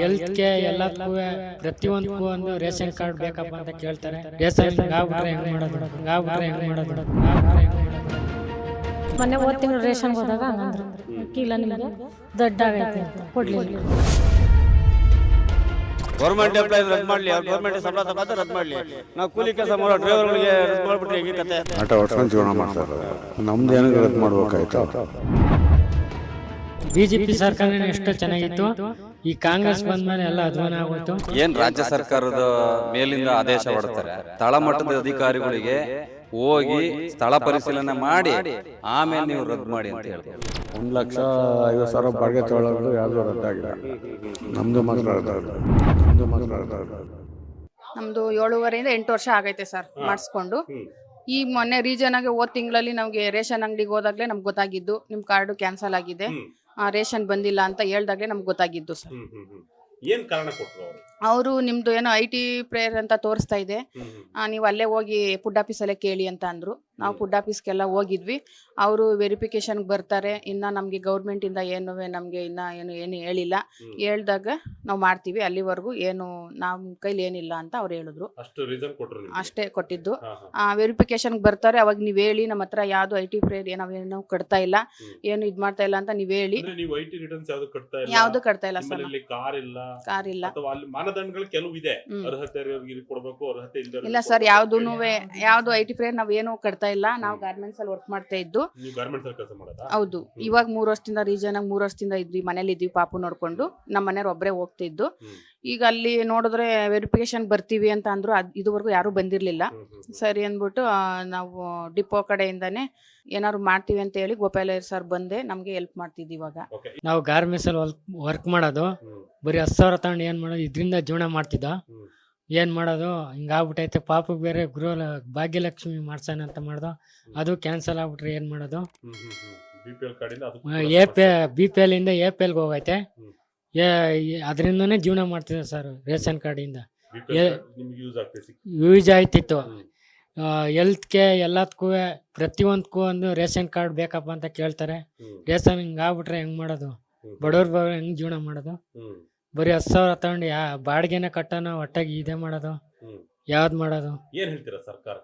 ಹೆಲ್ತ್ಗೆ ಎಲ್ಲದಕ್ಕೂ ಪ್ರತಿಯೊಂದಕ್ಕೂ ಒಂದು ರೇಷನ್ ಕಾರ್ಡ್ ಬೇಕಪ್ಪ ಅಂತ ಕೇಳ್ತಾರೆ. ರೇಷನ್ ಹಿಂಗಾಗ್ಬಿಟ್ರೆ ಹೆಂಗ್ ಮಾಡೋದು? ಹಿಂಗಾಗ್ಬಿಟ್ರೆ ಹೆಂಗ್ ಮಾಡೋದು? ಮೊನ್ನೆ ಹೋದ ತಿಂಗಳು ರೇಷನ್ಗೆ ಹೋದಾಗ ಹಂಗಂದ್ರು ಅಕ್ಕಿಲ್ಲ ನಿಮಗೆ ದೊಡ್ಡಾಗೈತೆ ಅಂತ ಕೊಡ್ಲಿಲ್ಲ. ಗೌರ್ಮೆಂಟ್ ಎಂಪ್ಲಾಯ್ ರದ್ದು ಮಾಡಲಿ. ಅವ್ರು ಗೌರ್ಮೆಂಟ್ ಸಂಬಳ ತಗೊಂಡು ರದ್ದು ಮಾಡಲಿ. ನಾವು ಕೂಲಿ ಕೆಲಸ ಮಾಡೋ ಡ್ರೈವರ್ಗಳಿಗೆ ರದ್ದು ಮಾಡಿಬಿಟ್ರೆ ಹೇಗೆ ಕತೆ ಆಟ ಹೊಡ್ಸ್ಕೊಂಡು ಜೀವನ ಮಾಡ್ತಾರೆ ನಮ್ದು ಏನಕ್ಕೆ ರದ್ದು ಮಾಡ್ಬೇಕಾಯ್ತು? ಬಿಜೆಪಿ ಸರ್ಕಾರ ಎಷ್ಟೋ ಚೆನ್ನಾಗಿತ್ತು. ಈ ಕಾಂಗ್ರೆಸ್ ಬಂದ್ಮೇಲೆ ಎಲ್ಲ ಅಧ್ವಾನ ಆಗೋಯ್ತು. ಏನ್ ರಾಜ್ಯ ಸರ್ಕಾರದ ಮೇಲಿಂದ ಆದೇಶ ಹೊಡ್ತಾರೆ ತಳಮಟ್ಟದ ಅಧಿಕಾರಿಗಳಿಗೆ ಹೋಗಿ ಸ್ಥಳ ಪರಿಶೀಲನೆ ಮಾಡಿ ಆಮೇಲೆ ನೀವು ರದ್ದು ಮಾಡಿ ಅಂತ ಹೇಳ್ತಾರೆ ಒಂದು ಲಕ್ಷ ಐವತ್ತು ಸಾವಿರ ಬಾಡಿಗೆ ತೊಗೊಳ್ಳೋದು ಯಾರು ರದ್ದಾಗಿಲ್ಲ. ನಮ್ಮದು ಮಾತ್ರ ನಮ್ಮದು ಮಾತ್ರ ನಮ್ದು ಏಳುವರೆಯಿಂದ ಎಂಟು ವರ್ಷ ಆಗೈತೆ ಸರ್ ಮಾಡಿಸ್ಕೊಂಡು. ಈ ಮೊನ್ನೆ ರೀಜನ್ ಆಗಿ ಹೋದ ತಿಂಗಳಲ್ಲಿ ನಮಗೆ ರೇಷನ್ ಅಂಗಡಿಗೆ ಹೋದಾಗಲೇ ನಮ್ಗೆ ಗೊತ್ತಾಗಿದ್ದು ನಿಮ್ ಕಾರ್ಡು ಕ್ಯಾನ್ಸಲ್ ಆಗಿದೆ. ರೇಷನ್ ಬಂದಿಲ್ಲ ಅಂತ ಹೇಳ್ದಾಗಲೇ ನಮ್ಗೆ ಗೊತ್ತಾಗಿದ್ದು ಸರ್. ಹ್ಮ್ ಹ್ಮ್ ಹ್ಮ್. ಏನ್ ಕಾರಣ ಕೊಟ್ಟರು ಅವರು? ಅವರು ನಿಮ್ದು ಏನೋ ಐ ಟಿ ಪ್ರೇಯರ್ ಅಂತ ತೋರಿಸ್ತಾ ಇದೆ. ಆ, ನೀವು ಅಲ್ಲೇ ಹೋಗಿ ಫುಡ್ ಆಫೀಸಲ್ಲೇ ಕೇಳಿ ಅಂತ ಅಂದ್ರು. ನಾವು ಫುಡ್ ಆಫೀಸ್ಗೆಲ್ಲ ಹೋಗಿದ್ವಿ. ಅವರು ವೆರಿಫಿಕೇಶನ್ಗೆ ಬರ್ತಾರೆ. ಇನ್ನ ನಮಗೆ ಗೌರ್ಮೆಂಟಿಂದ ಏನು ನಮಗೆ ಇನ್ನ ಏನು ಏನು ಹೇಳಿಲ್ಲ. ಹೇಳ್ದಾಗ ನಾವು ಮಾಡ್ತೀವಿ. ಅಲ್ಲಿವರೆಗೂ ಏನು ನಮ್ಮ ಕೈಲಿ ಏನಿಲ್ಲ ಅಂತ ಅವ್ರು ಹೇಳಿದ್ರು. ಅಷ್ಟು ರೀಸನ್ ಕೊಟ್ರು ಅಷ್ಟೇ ಕೊಟ್ಟಿದ್ದು. ವೆರಿಫಿಕೇಶನ್ಗೆ ಬರ್ತಾರೆ. ಅವಾಗ ನೀವು ಹೇಳಿ ನಮ್ಮ ಹತ್ರ ಯಾವುದು ಐ ಟಿ ಫ್ರೇರ್ ನಾವೇನು ಕಟ್ತಾ ಇಲ್ಲ. ಏನು ಇದು ಮಾಡ್ತಾ ಇಲ್ಲ ಅಂತ ನೀವು ಹೇಳಿ. ನೀವು ಐ ಟಿ ರಿಟರ್ನ್ಸ್ ಯಾವ್ದು ಕಟ್ತಾ ಇಲ್ಲ? ಯಾವುದು ಕಟ್ತಾ ಇಲ್ಲ ಸರ್ ಕಾರ್ ಇಲ್ಲ ಕಾರ್ ಇಲ್ಲ. ಅಥವಾ ಅಲ್ಲಿ ಮಾನದಂಡಗಳು ಕೆಲವು ಇದೆ. ಅರ್ಹತೆ ಕೊಡ್ಬೇಕು ಅರ್ಹತೆ ಇಲ್ಲ ಸರ್ ಯಾವ್ದು ಯಾವ್ದು ಐ ಟಿ ಪ್ರೇಯರ್ ನಾವು ಏನು ಕಟ್ತಾ ಇಲ್ಲ ನಾವು ಗಾರ್ಮೆಂಟ್ಸ್ ಅಲ್ಲಿ ವರ್ಕ್ ಮಾಡ್ತಾ ಇದ್ದು. ನೀವು ಗಾರ್ಮೆಂಟ್ಸ್ ಅಲ್ಲಿ ಕೆಲಸ ಮಾಡೋದಾ? ಹೌದು. ಇವಾಗ ಮೂರ್ ವರ್ಷದಿಂದ ರೀಜನ್ ಆಗಿ ಮೂರ್ ವರ್ಷದಿಂದ ಇದ್ವಿ ಮನೇಲಿ ಇದ್ವಿ ಪಾಪು ನೋಡ್ಕೊಂಡು. ನಮ್ಮ ಮನೆಯವ್ರು ಒಬ್ಬರೇ ಹೋಗ್ತಿದ್ದು. ಈಗ ಅಲ್ಲಿ ನೋಡಿದ್ರೆ ವೆರಿಫಿಕೇಶನ್ ಬರ್ತೀವಿ ಅಂತ ಅಂದ್ರು ಅದ್ ಇದುವರೆಗೂ ಯಾರು ಬಂದಿರ್ಲಿಲ್ಲ. ಸರಿ ಅಂದ್ಬಿಟ್ಟು ಆ, ನಾವು ಡಿಪೋ ಕಡೆಯಿಂದಾನೆ ಏನಾದ್ರು ಮಾಡ್ತೀವಿ ಅಂತ ಹೇಳಿ ಗೋಪಾಲಯ್ಯ ಸರ್ ಬಂದೆ ನಮಗೆ ಹೆಲ್ಪ್ ಮಾಡ್ತಿದ್ವಿ ಇವಾಗ. ನಾವು ಗಾರ್ಮೆಂಟ್ಸ್ ಅಲ್ಲಿ ವರ್ಕ್ ಮಾಡೋದು. ಬರೀ ಹತ್ತು ಸಾವಿರ ತಗೊಂಡು ಏನು ಮಾಡೋದು ಇದರಿಂದ ಜೀವನ ಮಾಡ್ತಿದ್ದ? ಹ್ಮ್. ಏನ್ ಮಾಡೋದು? ಹಿಂಗಾಗ್ಬಿಟ್ಟೈತೆ. ಪಾಪಕ್ಕೆ ಬೇರೆ ಗೃಹ ಭಾಗ್ಯಲಕ್ಷ್ಮಿ ಮಾಡ್ಸೋಣ ಅಂತ ಮಾಡ್ದು. ಅದು ಕ್ಯಾನ್ಸಲ್ ಆಗ್ಬಿಟ್ರೆ ಏನು ಮಾಡೋದು? A P B P L ಇಂದ ಎ ಪಿ ಎಲ್ಗೆ ಹೋಗೈತೆ. ಏ ಅದರಿಂದನೇ ಜೀವನ ಮಾಡ್ತಿದ್ದೆ ಸರ್ ರೇಷನ್ ಕಾರ್ಡಿಂದ ಯೂಸ್ ಆಯ್ತಿತ್ತು. ಹೆಲ್ತ್ ಹೆಲ್ತ್ಗೆ ಎಲ್ಲದಕ್ಕೂ ಪ್ರತಿಯೊಂದಕ್ಕೂ ಒಂದು ರೇಷನ್ ಕಾರ್ಡ್ ಬೇಕಪ್ಪ ಅಂತ ಕೇಳ್ತಾರೆ. ರೇಷನ್ ಹಿಂಗಾಗ್ಬಿಟ್ರೆ ಹೆಂಗ್ ಮಾಡೋದು? ಬಡವ್ರ ಬಡವ್ರು ಬಡ ಹೆಂಗ್ ಜೀವನ ಮಾಡೋದು? ಬರೀ ಹತ್ತು ಸಾವಿರ ತಗೊಂಡು ಯಾ ಬಾಡಿಗೆನ ಕಟ್ಟೋಣ ಒಟ್ಟಾಗಿ ಇದೇ ಮಾಡೋದು ಹ್ಮ್. ಯಾವ್ದು ಮಾಡೋದು ಏನ್ ಹೇಳ್ತೀರಾ ಸರ್ಕಾರ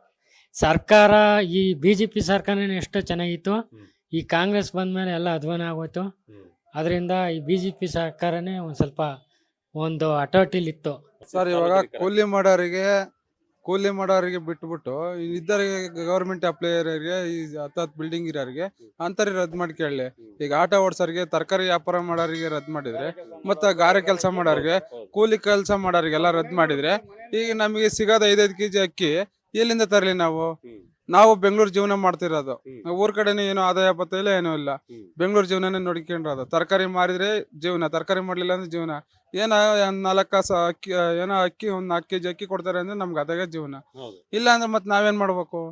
ಸರ್ಕಾರ ಈ ಬಿ ಜೆ ಪಿ ಸರ್ಕಾರನೇ ಎಷ್ಟು ಚೆನ್ನಾಗಿತ್ತು ಹ್ಮ್. ಈ ಕಾಂಗ್ರೆಸ್ ಬಂದ್ಮೇಲೆ ಎಲ್ಲ ಅಧ್ವಾನ ಆಗೋಯ್ತು ಹ್ಮ್. ಅದರಿಂದ ಈ ಬಿ ಜೆ ಪಿ ಸರ್ಕಾರನೇ ಒಂದು ಸ್ವಲ್ಪ ಒಂದು ಅಟೋಟಿಲಿತ್ತು ಸರ್ ಇವಾಗ ಕೂಲಿ ಮಾಡೋರಿಗೆ ಕೂಲಿ ಮಾಡೋರಿಗೆ ಬಿಟ್ಬಿಟ್ಟು, ಇದ್ದಾರೆ ಗೌರ್ಮೆಂಟ್ ಎಂಪ್ಲಾಯರಿಗೆ ಈ ಹತ್ತತ್ತು ಬಿಲ್ಡಿಂಗ್ ಇರೋರಿಗೆ ಅಂತಾರೆ ರದ್ದು ಮಾಡಿ ಕೇಳಲಿ. ಈಗ ಆಟೋ ಓಡಿಸೋರಿಗೆ, ತರಕಾರಿ ವ್ಯಾಪಾರ ಮಾಡೋರಿಗೆ ರದ್ದು ಮಾಡಿದ್ರೆ, ಮತ್ತೆ ಗಾರೆ ಕೆಲಸ ಮಾಡೋರಿಗೆ, ಕೂಲಿ ಕೆಲಸ ಮಾಡೋರಿಗೆಲ್ಲ ರದ್ದು ಮಾಡಿದ್ರೆ, ಈಗ ನಮಗೆ ಸಿಗೋದು ಐದೈದು ಕೆಜಿ ಅಕ್ಕಿ, ಎಲ್ಲಿಂದ ತರಲಿ ನಾವು? ನಾವು ಬೆಂಗಳೂರು ಜೀವನ ಮಾಡ್ತಿರೋದು. ಊರ್ ಕಡೆನೇ ಏನು ಆದಾಯ ಪತ್ತ ಇಲ್ಲ ಏನೂ ಇಲ್ಲ. ಬೆಂಗಳೂರು ಜೀವನನೇ ನೋಡ್ಕೊಂಡಿರೋದು. ತರಕಾರಿ ಮಾರಿದ್ರೆ ಜೀವನ ತರಕಾರಿ ಮಾಡ್ಲಿಲ್ಲ ಅಂದ್ರೆ ಜೀವನ. ಏನ ನಾಲ್ಕು ಕಾಸು ಅಕ್ಕಿ ಏನೋ ಅಕ್ಕಿ ಒಂದ್ ನಾಲ್ಕು ಕೆಜಿ ಅಕ್ಕಿ ಕೊಡ್ತಾರೆ ಅಂದ್ರೆ ನಮ್ಗೆ ಅದಾಗ ಜೀವನ. ಇಲ್ಲ ಅಂದ್ರೆ ಮತ್ತೆ ನಾವೇನ್ ಮಾಡ್ಬೇಕು.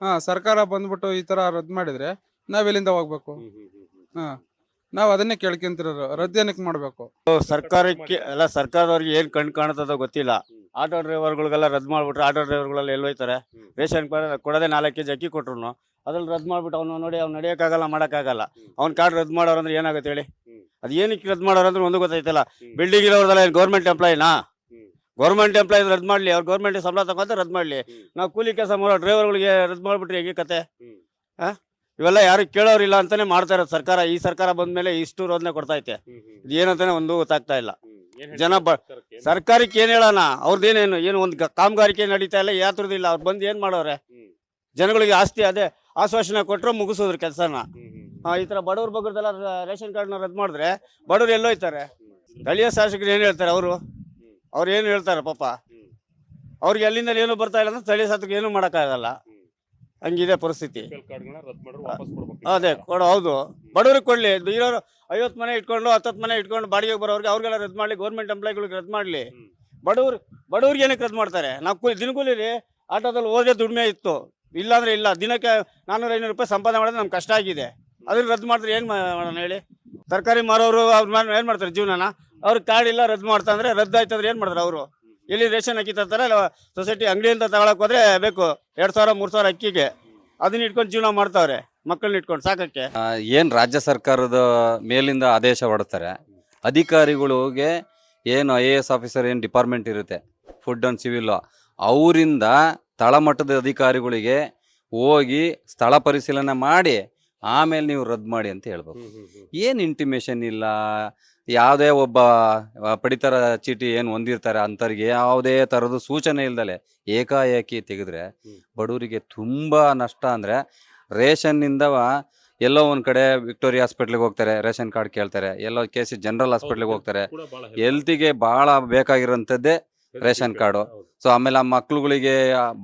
ಹಾ ಸರ್ಕಾರ ಬಂದ್ಬಿಟ್ಟು ಈ ತರ ರದ್ದು ಮಾಡಿದ್ರೆ ನಾವೆಲ್ಲಿಂದ ಹೋಗ್ಬೇಕು. ಹಾ. ನಾವ್ ಅದನ್ನೇ ಕೇಳ್ಕೊಂತಿರೋರು ರದ್ದು ಏನಕ್ಕೆ ಮಾಡ್ಬೇಕು ಸರ್ಕಾರಕ್ಕೆ ಎಲ್ಲ ಸರ್ಕಾರದವ್ರಿಗೆ ಏನ್ ಕಣ್ ಕಾಣುತ್ತದ ಗೊತ್ತಿಲ್ಲ ಆಟೋ ಡ್ರೈವರ್ಗಳಿಗೆಲ್ಲ ರದ್ದು ಮಾಡ್ಬಿಟ್ರೆ ಆಟೋ ಡ್ರೈವರ್ಗಳೆಲ್ಲ ಎಲ್ಲಿ ಹೋಯ್ತಾರೆ ರೇಷನ್ ಕಾರ್ಡ್ ಕೊಡದೆ ನಾಲ್ಕು ಕೆಜಿ ಅಕ್ಕಿ ಕೊಟ್ರು ಅದ್ರಲ್ಲಿ ರದ್ದು ಮಾಡ್ಬಿಟ್ಟು ಅವ್ನು ನೋಡಿ, ಅವ್ನು ನಡೆಯೋಕ್ಕಾಗಲ್ಲ, ಮಾಡೋಕ್ಕಾಗಲ್ಲ ಅವ್ನ ಕಾರ್ಡ್ ರದ್ದು ಮಾಡೋರು ಅಂದ್ರೆ ಏನಾಗುತ್ತೆ ಹೇಳಿ ಅದು ಏನಕ್ಕೆ ರದ್ದು ಮಾಡೋರು ಅಂದ್ರೆ ಒಂದು ಗೊತ್ತಾಯ್ತಲ್ಲ. ಬಿಲ್ಡಿಂಗ್ ಇರೋರ್ದಲ್ಲ ಏನು ಗೌರ್ಮೆಂಟ್ ಎಂಪ್ಲಾಯಿನಾ. ಗೌರ್ಮೆಂಟ್ ಎಂಪ್ಲಾಯ್ ರದ್ದು ಮಾಡಲಿ, ಅವ್ರು ಗೌರ್ಮೆಂಟ್ ಸಂಬಳ ತಗೊಂತ ರದ್ದು ಮಾಡಲಿ. ನಾವು ಕೂಲಿ ಕೆಲಸ ಮಾಡೋ ಡ್ರೈವರ್ಗಳಿಗೆ ರದ್ದು ಮಾಡಿಬಿಟ್ರೆ ಹೇಗೆ ಕತೆ ಹ್ಮ್. ಇವೆಲ್ಲ ಯಾರು ಕೇಳೋರಿಲ್ಲ ಅಂತಾನೆ ಮಾಡ್ತಾ ಇರೋದು ಸರ್ಕಾರ. ಈ ಸರ್ಕಾರ ಬಂದ್ಮೇಲೆ ಇಷ್ಟು ರೋದನೆ ಕೊಡ್ತಾ ಐತೆ. ಇದು ಏನಂತಾನೆ ಒಂದು ಗೊತ್ತಾಗ್ತಾ ಇಲ್ಲ. ಜನ ಬ- ಸರ್ಕಾರಕ್ಕೆ? ಏನ್ ಹೇಳೋಣ? ಅವ್ರದ್ದೇನೇನು ಏನು ಒಂದು ಕಾಮಗಾರಿಕೆ ನಡೀತಾ ಇಲ್ಲ ಯಾತ್ರದಿಲ್ಲ ಅವ್ರು ಬಂದು ಏನ್ ಮಾಡೋರೆ? ಜನಗಳಿಗೆ ಆಸ್ತಿ ಅದೇ ಆಶ್ವಾಸನೆ ಕೊಟ್ಟರು ಮುಗಿಸೋದ್ರ ಕೆಲಸನ. ಈ ತರ ಬಡವ್ರ ಬಗ್ಗದೆಲ್ಲ ರೇಷನ್ ಕಾರ್ಡ್ನ ರದ್ದು ಮಾಡಿದ್ರೆ ಬಡವ್ರು ಎಲ್ಲೋಯ್ತಾರೆ ಸ್ಥಳೀಯ ಶಾಸಕರು ಏನು ಹೇಳ್ತಾರೆ ಅವರು? ಅವ್ರು ಏನು ಹೇಳ್ತಾರೆ ಪಾಪ. ಅವ್ರಿಗೆ ಅಲ್ಲಿಂದ ಏನು ಬರ್ತಾ ಇಲ್ಲ ಅಂದ್ರೆ ಸ್ಥಳೀಯ ಶಾಸಕರು ಏನು ಮಾಡೋಕ್ಕಾಗಲ್ಲ. ಹಂಗಿದೆ ಪರಿಸ್ಥಿತಿ. ಅದೇ ಕೊಡು ಹೌದು. ಬಡವ್ರಿಗೆ ಕೊಡ್ಲಿ. ಇರೋರು ಐವತ್ತು ಮನೆ ಇಟ್ಕೊಂಡು ಹತ್ತತ್ತು ಮನೆ ಇಟ್ಕೊಂಡು ಬಾಡಿಗೆ ಬರೋರಿಗೆ ಅವ್ರಿಗೆಲ್ಲ ರದ್ದು ಮಾಡಲಿ ಗೌರ್ಮೆಂಟ್ ಎಂಪ್ಲಾಯ್ಗಳಿಗೆ ರದ್ದು ಮಾಡಲಿ. ಬಡವ್ರು ಬಡವ್ರಿಗೆ ಏನಕ್ಕೆ ರದ್ದು ಮಾಡ್ತಾರೆ? ನಾವು ಕೂಲಿ ದಿನಕೂಲಿ ಆಟೋದಲ್ಲಿ ಹೋದ್ರೆ ದುಡಿಮೆ ಇತ್ತು. ಇಲ್ಲಾಂದ್ರೆ ಇಲ್ಲ. ದಿನಕ್ಕೆ ನಾನ್ನೂರ ಐನೂರು ರೂಪಾಯಿ ಸಂಪಾದನೆ ಮಾಡೋದು ನಮ್ಗೆ ಕಷ್ಟ ಆಗಿದೆ. ಅದನ್ನ ರದ್ದು ಮಾಡಿದ್ರೆ ಏನು ಮಾಡೋಣ ಹೇಳಿ? ತರಕಾರಿ ಮಾರೋರು ಅವ್ರು ಏನು ಮಾಡ್ತಾರೆ ಜೀವನನ? ಅವ್ರಿಗೆ ಕಾರ್ಡ್ ಇಲ್ಲ ರದ್ದು ಮಾಡ್ತಾ ಅಂದ್ರೆ ರದ್ದು ಆಯ್ತಂದ್ರೆ ಏನು ಮಾಡ್ತಾರೆ ಅವರು? ಎಲ್ಲಿ ರೇಷನ್ ಅಕ್ಕಿ ತರ್ತಾರೆ ಇಲ್ಲ ಸೊಸೈಟಿ ಅಂಗಡಿಯಿಂದ ತಗೊಳಕ್ ಹೋದ್ರೆ ಬೇಕು. ಎರಡು ಸಾವಿರ, ಮೂರು ಸಾವಿರ ಅಕ್ಕಿಗೆ. ಅದನ್ನ ಇಟ್ಕೊಂಡು ಜೀವನ ಮಾಡ್ತಾವ್ರೆ ಮಕ್ಕಳನ್ನ ಇಟ್ಕೊಂಡು, ಸಾಕಕ್ಕೆ. ಏನು ಏನ್ ರಾಜ್ಯ ಸರ್ಕಾರದ ಮೇಲಿಂದ ಆದೇಶ ಹೊಡ್ತಾರೆ ಅಧಿಕಾರಿಗಳಿಗೆ ಏನು ಐ ಎ ಎಸ್ ಆಫೀಸರ್ ಏನು ಡಿಪಾರ್ಟ್ಮೆಂಟ್ ಇರುತ್ತೆ? ಫುಡ್ ಅಂಡ್ ಸಿವಿಲ್ ಅವರಿಂದ ತಳಮಟ್ಟದ ಅಧಿಕಾರಿಗಳಿಗೆ ಹೋಗಿ ಸ್ಥಳ ಪರಿಶೀಲನೆ ಮಾಡಿ ಆಮೇಲೆ ನೀವು ರದ್ದು ಮಾಡಿ ಅಂತ ಹೇಳ್ಬೇಕು ಏನು ಇಂಟಿಮೇಷನ್ ಇಲ್ಲ? ಯಾವುದೇ ಒಬ್ಬ ಪಡಿತರ ಚೀಟಿ ಏನು ಹೊಂದಿರ್ತಾರೆ ಅಂಥವ್ರಿಗೆ ಯಾವುದೇ ಥರದ ಸೂಚನೆ ಇಲ್ದಲೆ ಏಕಾಏಕಿ ತೆಗೆದ್ರೆ ಬಡವರಿಗೆ ತುಂಬ ನಷ್ಟ ಅಂದರೆ ರೇಷನ್ನಿಂದ ಎಲ್ಲೋ ಒಂದು ಕಡೆ ವಿಕ್ಟೋರಿಯಾ ಹಾಸ್ಪಿಟ್ಲಿಗೆ ಹೋಗ್ತಾರೆ ರೇಷನ್ ಕಾರ್ಡ್ ಕೇಳ್ತಾರೆ ಎಲ್ಲೋ ಕೆ ಸಿ ಜನರಲ್ ಹಾಸ್ಪಿಟ್ಲಿಗೆ ಹೋಗ್ತಾರೆ. ಹೆಲ್ತಿಗೆ ಭಾಳ ಬೇಕಾಗಿರೋಂಥದ್ದೇ ರೇಷನ್ ಕಾರ್ಡು. ಸೊ ಆಮೇಲೆ ಆ ಮಕ್ಳುಗಳಿಗೆ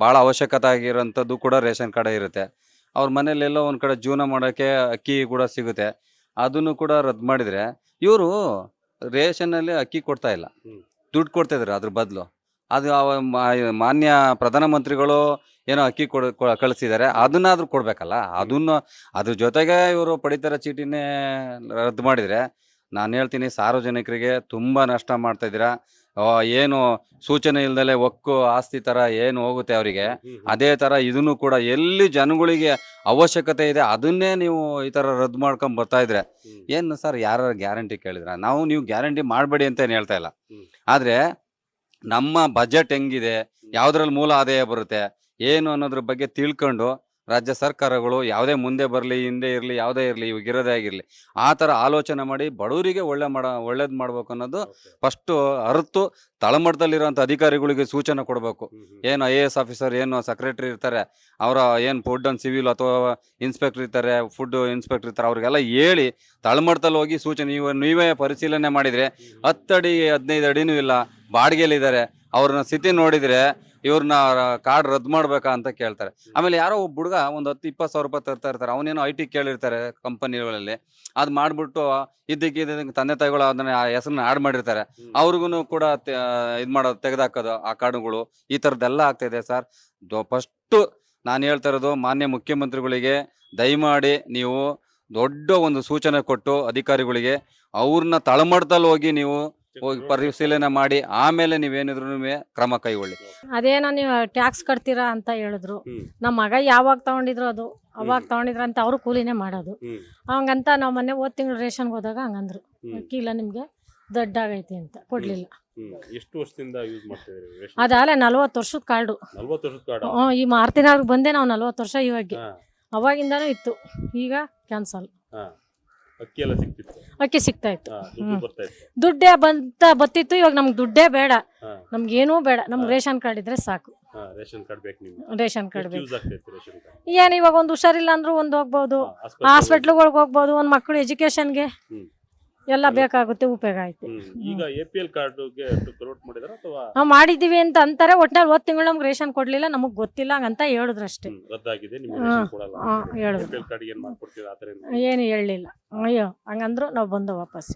ಭಾಳ ಅವಶ್ಯಕತೆ ಆಗಿರೋಂಥದ್ದು ಕೂಡ ರೇಷನ್ ಕಾರ್ಡೇ ಇರುತ್ತೆ. ಅವ್ರ ಮನೇಲೆಲ್ಲೋ ಒಂದು ಕಡೆ ಜೀವನ ಮಾಡೋಕ್ಕೆ ಅಕ್ಕಿ ಕೂಡ ಸಿಗುತ್ತೆ. ಅದನ್ನು ಕೂಡ ರದ್ದು ಮಾಡಿದರೆ ಇವರು ರೇಷನ್ನಲ್ಲಿ ಅಕ್ಕಿ ಕೊಡ್ತಾ ಇಲ್ಲ. ದುಡ್ಡು ಕೊಡ್ತಾ ಇದ್ದಾರೆ ಅದ್ರ ಬದಲು. ಅದು ಮಾನ್ಯ ಪ್ರಧಾನಮಂತ್ರಿಗಳು ಏನೋ ಅಕ್ಕಿ ಕೊಡ ಕಳಿಸಿದ್ದಾರೆ ಅದನ್ನಾದ್ರೂ ಕೊಡಬೇಕಲ್ಲ? ಅದನ್ನು ಅದ್ರ ಜೊತೆಗೆ ಇವರು ಪಡಿತರ ಚೀಟಿನೇ ರದ್ದು ಮಾಡಿದರೆ ನಾನು ಹೇಳ್ತೀನಿ ಸಾರ್ವಜನಿಕರಿಗೆ ತುಂಬ ನಷ್ಟ ಮಾಡ್ತಾ ಇದ್ದೀರಾ. ಆ, ಏನು ಸೂಚನೆ ಇಲ್ದಲೆ ಒಕ್ಕು ಆಸ್ತಿ ತರ ಏನು ಹೋಗುತ್ತೆ ಅವರಿಗೆ. ಅದೇ ತರ ಇದನ್ನು ಕೂಡ ಎಲ್ಲಿ ಜನಗಳಿಗೆ ಅವಶ್ಯಕತೆ ಇದೆ ಅದನ್ನೇ ನೀವು ಈ ತರ ರದ್ದು ಮಾಡ್ಕೊಂಡ್ ಬರ್ತಾ ಇದ್ರೆ. ಏನು ಸರ್ ಯಾರು ಗ್ಯಾರಂಟಿ ಕೇಳಿದ್ರ? ನಾವು ನೀವು ಗ್ಯಾರಂಟಿ ಮಾಡಬೇಡಿ ಅಂತ ಏನು ಹೇಳ್ತಾ ಇಲ್ಲ. ಆದ್ರೆ ಆದರೆ ನಮ್ಮ ಬಜೆಟ್ ಹೆಂಗಿದೆ? ಯಾವ್ದ್ರಲ್ಲಿ ಮೂಲ ಆದಾಯ ಬರುತ್ತೆ? ಏನು ಅನ್ನೋದ್ರ ಬಗ್ಗೆ ತಿಳ್ಕೊಂಡು ರಾಜ್ಯ ಸರ್ಕಾರಗಳು ಯಾವುದೇ ಮುಂದೆ ಬರಲಿ ಹಿಂದೆ ಇರಲಿ ಯಾವುದೇ ಇರಲಿ ಇವಾಗ ಇರೋದೇ ಆಗಿರಲಿ ಆ ಥರ ಆಲೋಚನೆ ಮಾಡಿ ಬಡವರಿಗೆ ಒಳ್ಳೆ ಮಾಡ ಒಳ್ಳೇದು ಮಾಡ್ಬೇಕು ಅನ್ನೋದು ಫಸ್ಟು ಅರ್ತು ತಳಮಟ್ಟದಲ್ಲಿರೋಂಥ ಅಧಿಕಾರಿಗಳಿಗೆ ಸೂಚನೆ ಕೊಡಬೇಕು. ಏನು ಐ ಎ ಎಸ್ ಆಫೀಸರ್ ಏನು ಸೆಕ್ರೆಟರಿ ಇರ್ತಾರೆ ಅವರ ಏನು ಫುಡ್ ಅಂಡ್ ಸಿವಿಲ್ ಅಥವಾ ಇನ್ಸ್ಪೆಕ್ಟರ್ ಇರ್ತಾರೆ ಫುಡ್ ಇನ್ಸ್ಪೆಕ್ಟರ್ ಇರ್ತಾರೆ ಅವ್ರಿಗೆಲ್ಲ ಹೇಳಿ ತಳಮಟ್ಟದಲ್ಲಿ ಹೋಗಿ ಸೂಚನೆ ನೀವು ನೀವೇ ಪರಿಶೀಲನೆ ಮಾಡಿದರೆ ಹತ್ತು ಅಡಿ ಹದಿನೈದು ಅಡಿನೂ ಇಲ್ಲ ಬಾಡಿಗೆಯಲ್ಲಿದ್ದಾರೆ ಅವ್ರನ್ನ ಸ್ಥಿತಿ ನೋಡಿದರೆ ಇವ್ರನ್ನ ಕಾರ್ಡ್ ರದ್ದು ಮಾಡ್ಬೇಕಾ ಅಂತ ಕೇಳ್ತಾರೆ. ಆಮೇಲೆ ಯಾರೋ ಒಬ್ಬ ಹುಡುಗ ಒಂದು ಹತ್ತು ಇಪ್ಪತ್ತು ಸಾವಿರ ರೂಪಾಯಿ ತರ್ತಾ ಇರ್ತಾರೆ. ಅವನೇನೋ ಐ ಟಿ ಕೇಳಿರ್ತಾರೆ ಕಂಪನಿಗಳಲ್ಲಿ. ಅದು ಮಾಡಿಬಿಟ್ಟು ಇದಕ್ಕೆ ತಂದೆ ತಾಯಿಗಳು ಅದನ್ನ ಆ ಹೆಸರನ್ನ ಆಡ್ ಮಾಡಿರ್ತಾರೆ. ಅವ್ರಿಗೂ ಕೂಡ ಇದು ಮಾಡೋದು ತೆಗೆದಾಕೋದು ಆ ಕಾರ್ಡುಗಳು. ಈ ಥರದ್ದೆಲ್ಲ ಆಗ್ತಾಯಿದೆ ಸರ್. ಫಸ್ಟು ನಾನು ಹೇಳ್ತಾ ಇರೋದು ಮಾನ್ಯ ಮುಖ್ಯಮಂತ್ರಿಗಳಿಗೆ ದಯಮಾಡಿ ನೀವು ದೊಡ್ಡ ಒಂದು ಸೂಚನೆ ಕೊಟ್ಟು ಅಧಿಕಾರಿಗಳಿಗೆ ಅವ್ರನ್ನ ತಳಮಟ್ಟದಲ್ಲಿ ಹೋಗಿ ನೀವು ಹೋಗಿ ಪರಿಶೀಲನೆ ಮಾಡಿ ಆಮೇಲೆ ನೀವೇನಿದ್ರು ಕ್ರಮ ಕೈಗೊಳ್ಳಿ. ಅದೇನೋ ನೀವು ಟ್ಯಾಕ್ಸ್ ಕಟ್ತೀರಾ ಅಂತ ಹೇಳಿದ್ರು. ನಮ್ಮ ಮಗ ಯಾವಾಗ ತಗೊಂಡಿದ್ರು ಅದು? ಅವಾಗ ತಗೊಂಡಿದ್ರ ಅಂತ ಅವರು ಕೂಲಿನೇ ಮಾಡೋದು. ಅವಂಗಂತ ನಾವು ಮೊನ್ನೆ ಹೋದ್ ತಿಂಗಳು ರೇಷನ್ಗೆ ಹೋದಾಗ ಹಂಗಂದ್ರು. ಅಕ್ಕಿ ಇಲ್ಲ ನಿಮಗೆ ದೊಡ್ಡಾಗೈತಿ ಅಂತ ಕೊಡ್ಲಿಲ್ಲ. ಎಷ್ಟು ವರ್ಷದಿಂದ ಯೂಸ್ ಮಾಡ್ತಿದ್ರಿ ಅದಾಲೆ ನಲ್ವತ್ತು ವರ್ಷದ ಕಾರ್ಡು ನಲ್ವತ್ತು ವರ್ಷದ ಕಾರ್ಡ್ ಹ್ಞೂ ಈ ಮಾರ್ತಿನಾರ್ಗೆ ಬಂದೆ ನಾವು ನಲ್ವತ್ತು ವರ್ಷ ಇವಾಗ. ಅವಾಗಿಂದಾನು ಅವಾಗಿಂದನೂ ಇತ್ತು. ಈಗ ಕ್ಯಾನ್ಸಲ್. ಹಾ. ಅಕ್ಕಿ ಎಲ್ಲ ಸಿಕ್ತಿತ್ತು ಅಕ್ಕಿ ಸಿಗ್ತಾ ಇತ್ತು. ಹಾ ದುಡ್ಡು ಬರ್ತಾ ಇತ್ತು. ದುಡ್ಡೇ ಬಂತ ಬತ್ತಿತ್ತು ಇವಾಗ ನಮ್ಗೆ ದುಡ್ಡೇ ಬೇಡ. ಹಾ. ನಮ್ಗೆ ಏನೂ ಬೇಡ. ನಮ್ಗೆ ರೇಷನ್ ಕಾರ್ಡ್ ಇದ್ರೆ ಸಾಕು. ಹಾ ರೇಷನ್ ಕಾರ್ಡ್ ಬೇಕು ನಿಮ್ಗೆ. ರೇಷನ್ ಕಾರ್ಡ್ ಬೇಕು. ಯೂಸ್ ಆಗ್ತೈತೆ ರೇಷನ್ ಕಾರ್ಡ್? ಏನ್ ಇವಾಗ ಒಂದು ಹುಷಾರಿಲ್ಲ ಅಂದ್ರೂ ಒಂದು ಹೋಗ್ಬೋದು. ಹಾಸ್ಪಿಟ್ಲ್ಗಳಿಗೆ ಹೋಗ್ಬೋದು ಒಂದು ಮಕ್ಕಳು ಎಜುಕೇಶನ್ಗೆ ಹ್ಮ್. ಎಲ್ಲ ಬೇಕಾಗುತ್ತೆ ಉಪಯೋಗ ಆಯ್ತು. ಈಗ A P L card convert ಮಾಡಿದಾರ ಅಥವಾ? ನಾವು ಮಾಡಿದೀವಿ ಅಂತ ಅಂತಾರೆ ಒಟ್ನಲ್ಲಿ ಹೋದ್ ತಿಂಗಳು ನಮ್ಗೆ ರೇಷನ್ ಕೊಡ್ಲಿಲ್ಲ ನಮಗ್ ಗೊತ್ತಿಲ್ಲ ಅಂತ ಹೇಳಿದ್ರು ಅಷ್ಟೇ ರದ್ದಾಗಿದೆ ಹಾ, ಹೇಳಿದ್ರು ಏನು ಹೇಳಲಿಲ್ಲ ಅಯ್ಯೋ ಹಂಗಂದ್ರು ನಾವು ಬಂದು ವಾಪಸ್